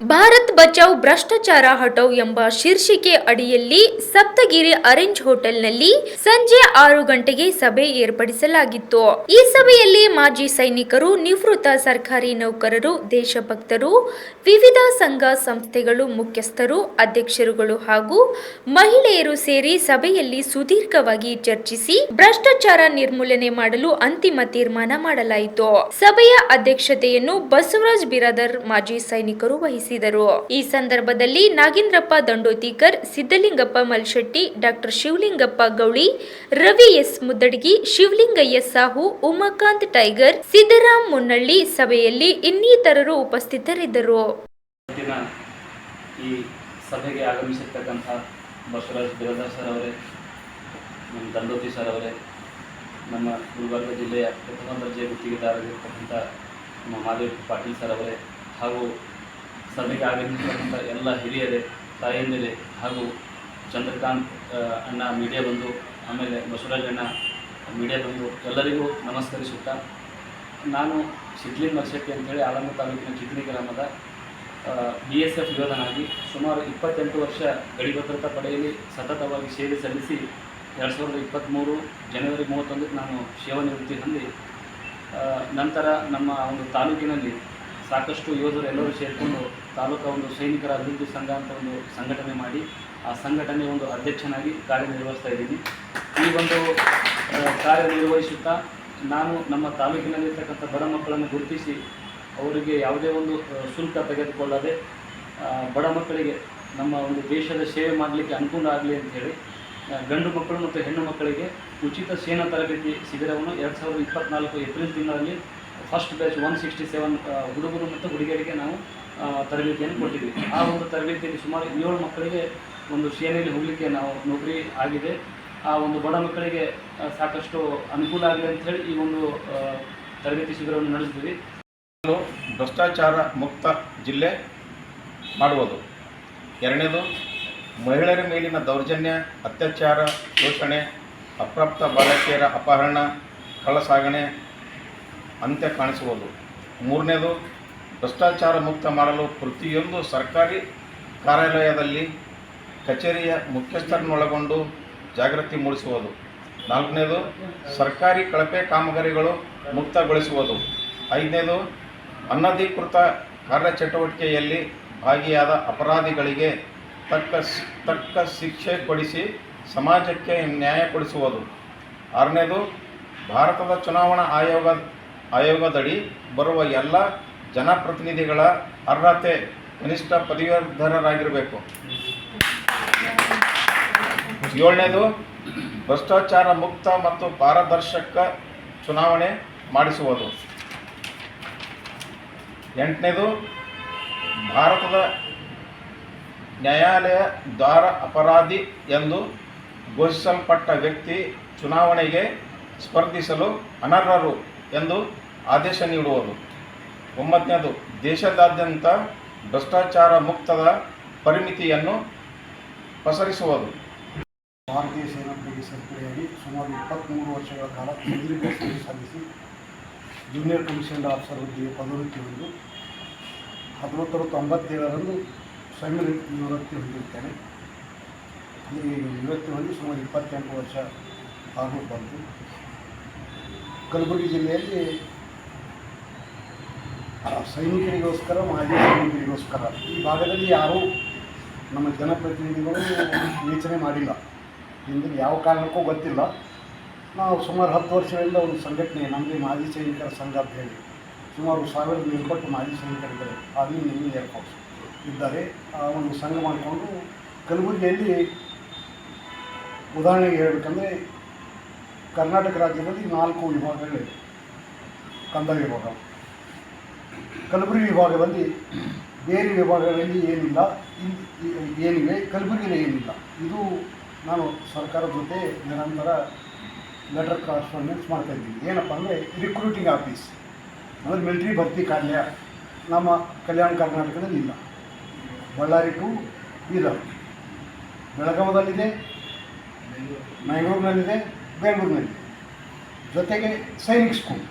ಭಾರತ್ ಬಚಾವ್ ಭ್ರಷ್ಟಾಚಾರ ಹಟೌ ಎಂಬ ಶೀರ್ಷಿಕೆ ಅಡಿಯಲ್ಲಿ ಸಪ್ತಗಿರಿ ಅರೇಂಜ್ ಹೋಟೆಲ್ನಲ್ಲಿ ಸಂಜೆ ಆರು ಗಂಟೆಗೆ ಸಭೆ ಏರ್ಪಡಿಸಲಾಗಿತ್ತು. ಈ ಸಭೆಯಲ್ಲಿ ಮಾಜಿ ಸೈನಿಕರು, ನಿವೃತ್ತ ಸರ್ಕಾರಿ ನೌಕರರು, ದೇಶಭಕ್ತರು, ವಿವಿಧ ಸಂಘ ಸಂಸ್ಥೆಗಳು ಮುಖ್ಯಸ್ಥರು, ಅಧ್ಯಕ್ಷರುಗಳು ಹಾಗೂ ಮಹಿಳೆಯರು ಸೇರಿ ಸಭೆಯಲ್ಲಿ ಸುದೀರ್ಘವಾಗಿ ಚರ್ಚಿಸಿ ಭ್ರಷ್ಟಾಚಾರ ನಿರ್ಮೂಲನೆ ಮಾಡಲು ಅಂತಿಮ ತೀರ್ಮಾನ ಮಾಡಲಾಯಿತು. ಸಭೆಯ ಅಧ್ಯಕ್ಷತೆಯನ್ನು ಬಸವರಾಜ್ ಬಿರಾದರ್ ಮಾಜಿ ಸೈನಿಕರು ವಹಿಸಿದರು ಈ ಸಂದರ್ಭದಲ್ಲಿ Nagendrappa Dandotikar Siddalingappa Malshetti, doctor Shivalingappa Gouli, Ravi S Muddadagi, Shivalingayya Sahu, Umakant tiger, Siddaram Munnalli ಸಭೆಯಲ್ಲಿ ಇನ್ನಿತರರು ಉಪಸ್ಥಿತರಿದ್ದರು. ಈ ಸಭೆಗೆ ಆಗಮಿಸಿರ್ತಕ್ಕಂಥ ಬಸವರಾಜ್ ಬಿರದಾರ್ ಸರ್ ಅವರೇ, ನಮ್ಮ ದಂಡೋತಿ ಸರ್ ಅವರೇ, ನಮ್ಮ ಗುಲ್ಬರ್ಗ ಜಿಲ್ಲೆಯ ಪ್ರಥಮ ದರ್ಜೆ ಗುತ್ತಿಗೆದಾರರಿರ್ತಕ್ಕಂಥ ನಮ್ಮ ಮಾದೇವ್ ಪಾಟೀಲ್ ಸರ್ ಅವರೇ ಹಾಗೂ ಸಭೆಗೆ ಆಗಮಿಸಿರ್ತಕ್ಕಂಥ ಎಲ್ಲ ಹಿರಿಯರೇ, ತಾಯಂದಿರೇ ಹಾಗೂ ಚಂದ್ರಕಾಂತ್ ಅಣ್ಣ ಮೀಡಿಯಾ ಬಂದು ಆಮೇಲೆ ಬಸವರಾಜ್ ಅಣ್ಣ ಮೀಡಿಯಾ ಬಂದು ಎಲ್ಲರಿಗೂ ನಮಸ್ಕರಿಸುತ್ತಾ, ನಾನು ಸಿಡ್ಲಿ ಮರ್ಶೆಟ್ಟಿ ಅಂತೇಳಿ ಆಲಂಬ ತಾಲೂಕಿನ ಚಿಕ್ಕನಿ ಗ್ರಾಮದ ಬಿ ಎಸ್ ಎಫ್ ಯೋಧನಾಗಿ ಸುಮಾರು ಇಪ್ಪತ್ತೆಂಟು ವರ್ಷ ಗಡಿ ಭದ್ರತಾ ಪಡೆಯಲ್ಲಿ ಸತತವಾಗಿ ಸೇವೆ ಸಲ್ಲಿಸಿ ಎರಡು ಸಾವಿರದ ಇಪ್ಪತ್ತ್ಮೂರು ಜನವರಿ ಮೂವತ್ತೊಂದಕ್ಕೆ ನಾನು ಸೇವಾನಿವೃತ್ತಿ ಹೊಂದಿ ನಂತರ ನಮ್ಮ ಒಂದು ತಾಲೂಕಿನಲ್ಲಿ ಸಾಕಷ್ಟು ಯೋಧರು ಎಲ್ಲರೂ ಸೇರಿಕೊಂಡು ತಾಲೂಕಾ ಒಂದು ಸೈನಿಕರ ಅಭಿವೃದ್ಧಿ ಸಂಘ ಅಂತ ಒಂದು ಸಂಘಟನೆ ಮಾಡಿ, ಆ ಸಂಘಟನೆ ಒಂದು ಅಧ್ಯಕ್ಷನಾಗಿ ಕಾರ್ಯನಿರ್ವಹಿಸ್ತಾ ಇದ್ದೀನಿ. ಈ ಒಂದು ಕಾರ್ಯನಿರ್ವಹಿಸುತ್ತಾ ನಾನು ನಮ್ಮ ತಾಲೂಕಿನಲ್ಲಿರ್ತಕ್ಕಂಥ ಬಡ ಮಕ್ಕಳನ್ನು ಗುರುತಿಸಿ ಅವರಿಗೆ ಯಾವುದೇ ಒಂದು ಶುಲ್ಕ ತೆಗೆದುಕೊಳ್ಳದೆ ಬಡ ಮಕ್ಕಳಿಗೆ ನಮ್ಮ ಒಂದು ದೇಶದ ಸೇವೆ ಮಾಡಲಿಕ್ಕೆ ಅನುಕೂಲ ಆಗಲಿ ಅಂತ ಹೇಳಿ ಗಂಡು ಮಕ್ಕಳು ಮತ್ತು ಹೆಣ್ಣು ಮಕ್ಕಳಿಗೆ ಉಚಿತ ಸೇನಾ ತರಬೇತಿ ಶಿಬಿರವನ್ನು ಎರಡು ಸಾವಿರದ ಇಪ್ಪತ್ತ್ನಾಲ್ಕು ಏಪ್ರಿಲ್ ತಿಂಗಳಲ್ಲಿ first batch one sixty seven ಹುಡುಗರು ಮತ್ತು ಹುಡುಗಿಯರಿಗೆ ನಾವು ತರಬೇತಿಯನ್ನು ಕೊಟ್ಟಿದ್ವಿ. ಆ ಒಂದು ತರಬೇತಿಯಲ್ಲಿ ಸುಮಾರು ಏಳು ಮಕ್ಕಳಿಗೆ ಒಂದು ಸೇನೆಯಲ್ಲಿ ಹೋಗಲಿಕ್ಕೆ ನಾವು ನೌಕರಿ ಆಗಿದೆ. ಆ ಒಂದು ಬಡ ಮಕ್ಕಳಿಗೆ ಸಾಕಷ್ಟು ಅನುಕೂಲ ಆಗಲಿ ಅಂಥೇಳಿ ಈ ಒಂದು ತರಬೇತಿ ಶಿಬಿರವನ್ನು ನಡೆಸಿದ್ವಿ. ಭ್ರಷ್ಟಾಚಾರ ಮುಕ್ತ ಜಿಲ್ಲೆ ಮಾಡುವುದು ಎರಡನೇದು, ಮಹಿಳೆಯರ ಮೇಲಿನ ದೌರ್ಜನ್ಯ, ಅತ್ಯಾಚಾರ, ಶೋಷಣೆ, ಅಪ್ರಾಪ್ತ ಬಾಲಕಿಯರ ಅಪಹರಣ, ಕಳ್ಳಸಾಗಣೆ ಅಂತ್ಯ ಕಾಣಿಸುವುದು. ಮೂರನೇದು, ಭ್ರಷ್ಟಾಚಾರ ಮುಕ್ತ ಮಾಡಲು ಪ್ರತಿಯೊಂದು ಸರ್ಕಾರಿ ಕಾರ್ಯಾಲಯದಲ್ಲಿ ಕಚೇರಿಯ ಮುಖ್ಯಸ್ಥರನ್ನೊಳಗೊಂಡು ಜಾಗೃತಿ ಮೂಡಿಸುವುದು. ನಾಲ್ಕನೇದು, ಸರ್ಕಾರಿ ಕಳಪೆ ಕಾಮಗಾರಿಗಳು ಮುಕ್ತಗೊಳಿಸುವುದು. ಐದನೇದು, ಅನಧಿಕೃತ ಕಾರ್ಯಚಟುವಟಿಕೆಯಲ್ಲಿ ಭಾಗಿಯಾದ ಅಪರಾಧಿಗಳಿಗೆ ತಕ್ಕ ತಕ್ಕ ಶಿಕ್ಷೆ ಕೊಡಿಸಿ ಸಮಾಜಕ್ಕೆ ನ್ಯಾಯ ಕೊಡಿಸುವುದು. ಆರನೇದು, ಭಾರತದ ಚುನಾವಣಾ ಆಯೋಗ ಆಯೋಗದಡಿ ಬರುವ ಎಲ್ಲ ಜನಪ್ರತಿನಿಧಿಗಳ ಅರ್ಹತೆ ಕನಿಷ್ಠ ಪದವೀಧರರಾಗಿರಬೇಕು. ಏಳನೇದು, ಭ್ರಷ್ಟಾಚಾರ ಮುಕ್ತ ಮತ್ತು ಪಾರದರ್ಶಕ ಚುನಾವಣೆ ಮಾಡಿಸುವುದು. ಎಂಟನೇದು, ಭಾರತದ ನ್ಯಾಯಾಲಯ ದ್ವಾರ ಅಪರಾಧಿ ಎಂದು ಘೋಷಿಸಲ್ಪಟ್ಟ ವ್ಯಕ್ತಿ ಚುನಾವಣೆಗೆ ಸ್ಪರ್ಧಿಸಲು ಅನರ್ಹರು. ಎಂದು ಆದೇಶ ನೀಡುವುದು. ಒಂಬತ್ತನೇದು, ದೇಶದಾದ್ಯಂತ ಭ್ರಷ್ಟಾಚಾರ ಮುಕ್ತದ ಪರಿಮಿತಿಯನ್ನು ಪಸರಿಸುವುದು. ಭಾರತೀಯ ಸೇನಾ ಪಡೆಗೆ ಸೇರ್ಪಡೆಯಾಗಿ ಸುಮಾರು ಇಪ್ಪತ್ತ್ಮೂರು ವರ್ಷಗಳ ಕಾಲ ಸುದೀರ್ಘ ಸೇವೆ ಸಲ್ಲಿಸಿ ಜೂನಿಯರ್ ಕಮಿಷನ್ ಆಫೀಸರ್ ಹುದ್ದೆಗೆ ಪದೋನ್ನತಿ ಹೊಂದು ಹತ್ತೊಂಬತ್ತು ತೊಂಬತ್ತೇಳರಂದು ಸ್ವಯಂ ನಿವೃತ್ತಿ ಹೊಂದಿರುತ್ತೇನೆ. ನಿವೃತ್ತಿ ಹೊಂದಿ ಸುಮಾರು ಇಪ್ಪತ್ತೆಂಟು ವರ್ಷ ಹಾಗೂ ಬಂತು ಕಲಬುರಗಿ ಜಿಲ್ಲೆಯಲ್ಲಿ ಸೈನಿಕರಿಗೋಸ್ಕರ, ಮಾಜಿ ಸೈನಿಕರಿಗೋಸ್ಕರ. ಈ ಭಾಗದಲ್ಲಿ ಯಾರೂ ನಮ್ಮ ಜನಪ್ರತಿನಿಧಿಗಳು ಯೋಚನೆ ಮಾಡಿಲ್ಲ. ಹಿಂದಿನ ಯಾವ ಕಾರಣಕ್ಕೂ ಗೊತ್ತಿಲ್ಲ. ನಾವು ಸುಮಾರು ಹತ್ತು ವರ್ಷಗಳಿಂದ ಒಂದು ಸಂಘಟನೆ ನಮಗೆ ಮಾಜಿ ಸೈನಿಕರ ಸಂಘ ಅಂತ ಹೇಳಿ, ಸುಮಾರು ಸಾವಿರದ ಮೇಲ್ಪಟ್ಟು ಮಾಜಿ ಸೈನಿಕರಿದ್ದಾರೆ ಆರ್ಮಿ ನಿಮಗೆ ಏರ್ಫೋರ್ಸ್ ಇದ್ದಾರೆ. ಆ ಒಂದು ಸಂಘ ಮಾಡಿಕೊಂಡು ಕಲಬುರಗಿಯಲ್ಲಿ ಉದಾಹರಣೆಗೆ ಹೇಳಬೇಕಂದ್ರೆ ಕರ್ನಾಟಕ ರಾಜ್ಯದಲ್ಲಿ ನಾಲ್ಕು ವಿಭಾಗಗಳಿವೆ. ಕಂದಾಯ ವಿಭಾಗ. ಕಲಬುರಗಿ ವಿಭಾಗದಲ್ಲಿ ಬೇರೆ ವಿಭಾಗಗಳಲ್ಲಿ ಏನಿಲ್ಲ. ಏನಿವೆ, ಕಲಬುರಗಿಯಲ್ಲಿ ಏನಿಲ್ಲ. ಇದು ನಾನು ಸರ್ಕಾರದ ಜೊತೆ ನಿರಂತರ ಲೆಟರ್ ಕರೆಸ್ಪಾಂಡೆನ್ಸ್ ಮಾಡ್ತಾ ಇದ್ದೀನಿ. ಏನಪ್ಪ ಅಂದರೆ ರಿಕ್ರೂಟಿಂಗ್ ಆಫೀಸ್ ಅಂದರೆ ಮಿಲಿಟ್ರಿ ಭರ್ತಿ ಕಾರ್ಯ. ನಮ್ಮ ಕಲ್ಯಾಣ ಕರ್ನಾಟಕದಲ್ಲಿ ಇಲ್ಲ. ಬಳ್ಳಾರಿ ಟು ಬೀದರ್. ಬೆಳಗಾವದಲ್ಲಿದೆ. ಮ್ಯಾಂಗ್ಳೂರಿನಲ್ಲಿದೆ ಬೆಂಗಳೂರಿನಲ್ಲಿದೆ ಜೊತೆಗೆ ಸೈನಿಕ್ ಸ್ಕೂಲ್